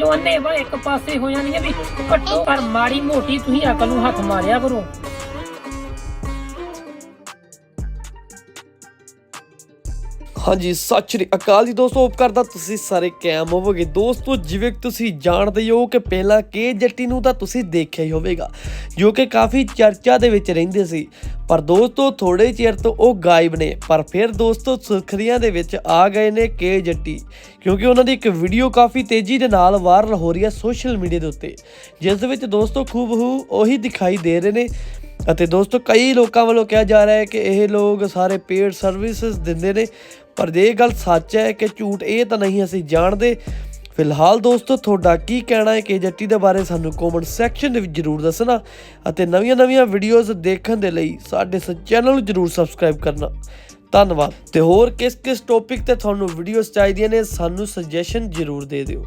ਜੋ ਵਾ ਇੱਕ ਪਾਸੇ ਹੋ ਜਾਣਗੇ ਵੀ ਘੱਟੋ ਪਰ ਮਾੜੀ ਮੋਟੀ ਤੁਸੀਂ ਅਕਲ ਨੂੰ ਹੱਥ ਮਾਰਿਆ ਕਰੋ। ਹਾਂਜੀ, ਸਤਿ ਸ਼੍ਰੀ ਅਕਾਲ ਜੀ ਦੋਸਤੋ ਹੋਪ ਕਰਦਾ ਤੁਸੀਂ ਸਾਰੇ ਕਾਇਮ ਹੋਵੋਗੇ। ਦੋਸਤੋ, ਜਿਵੇਂ ਕਿ ਤੁਸੀਂ ਜਾਣਦੇ ਹੋ ਕਿ ਪਹਿਲਾਂ ਕੇ ਜੱਟੀ ਨੂੰ ਤਾਂ ਤੁਸੀਂ ਦੇਖਿਆ ਹੀ ਹੋਵੇਗਾ, ਜੋ ਕਿ ਕਾਫੀ ਚਰਚਾ ਦੇ ਵਿੱਚ ਰਹਿੰਦੇ ਸੀ। ਪਰ ਦੋਸਤੋ ਥੋੜੇ ਚਿਰ ਤੋਂ ਉਹ ਗਾਇਬ ਨੇ, ਪਰ ਫਿਰ ਦੋਸਤੋ ਸੁਰਖਰੀਆਂ ਦੇ ਵਿੱਚ ਆ ਗਏ ਨੇ ਕੇ ਜੱਟੀ ਕਿਉਂਕਿ ਉਹਨਾਂ ਦੀ ਇੱਕ ਵੀਡੀਓ ਕਾਫੀ ਤੇਜ਼ੀ ਦੇ ਨਾਲ ਵਾਇਰਲ ਹੋ ਰਹੀ ਹੈ ਸੋਸ਼ਲ ਮੀਡੀਆ ਦੇ ਉੱਤੇ, ਜਿਸ ਦੇ ਵਿੱਚ ਦੋਸਤੋ ਖੂਬਹੂ ਉਹੀ ਦਿਖਾਈ ਦੇ ਰਹੇ ਨੇ ਅਤੇ ਦੋਸਤੋ, ਕਈ ਲੋਕਾਂ ਵੱਲੋਂ ਕਿਹਾ ਜਾ ਰਿਹਾ ਹੈ ਕਿ ਇਹ ਲੋਕ ਸਾਰੇ ਪੇਡ ਸਰਵਿਸਿਜ਼ ਦਿੰਦੇ ਨੇ। ਪਰ ਇਹ ਗੱਲ ਸੱਚ ਹੈ ਕਿ ਝੂਠ ਇਹ ਤਾਂ ਨਹੀਂ ਅਸੀਂ ਜਾਣਦੇ। ਫਿਲਹਾਲ ਦੋਸਤੋ, ਤੁਹਾਡਾ ਕੀ ਕਹਿਣਾ ਹੈ ਕਿ ਜੱਟੀ ਦੇ ਬਾਰੇ ਸਾਨੂੰ ਕਮੈਂਟ ਸੈਕਸ਼ਨ ਦੇ ਵਿੱਚ ਜਰੂਰ ਦੱਸਣਾ ਅਤੇ ਨਵੀਆਂ-ਨਵੀਆਂ ਵੀਡੀਓਜ਼ ਦੇਖਣ ਦੇ ਲਈ ਸਾਡੇ ਇਸ ਚੈਨਲ ਨੂੰ ਜਰੂਰ ਸਬਸਕ੍ਰਾਈਬ ਕਰਨਾ। ਧੰਨਵਾਦ। ਤੇ ਹੋਰ ਕਿਸ ਕਿਸ ਟੌਪਿਕ ਤੇ ਤੁਹਾਨੂੰ ਵੀਡੀਓਜ਼ ਚਾਹੀਦੀਆਂ ਨੇ, ਸਾਨੂੰ ਸੁਜੈਸ਼ਨ ਜਰੂਰ ਦੇ ਦਿਓ।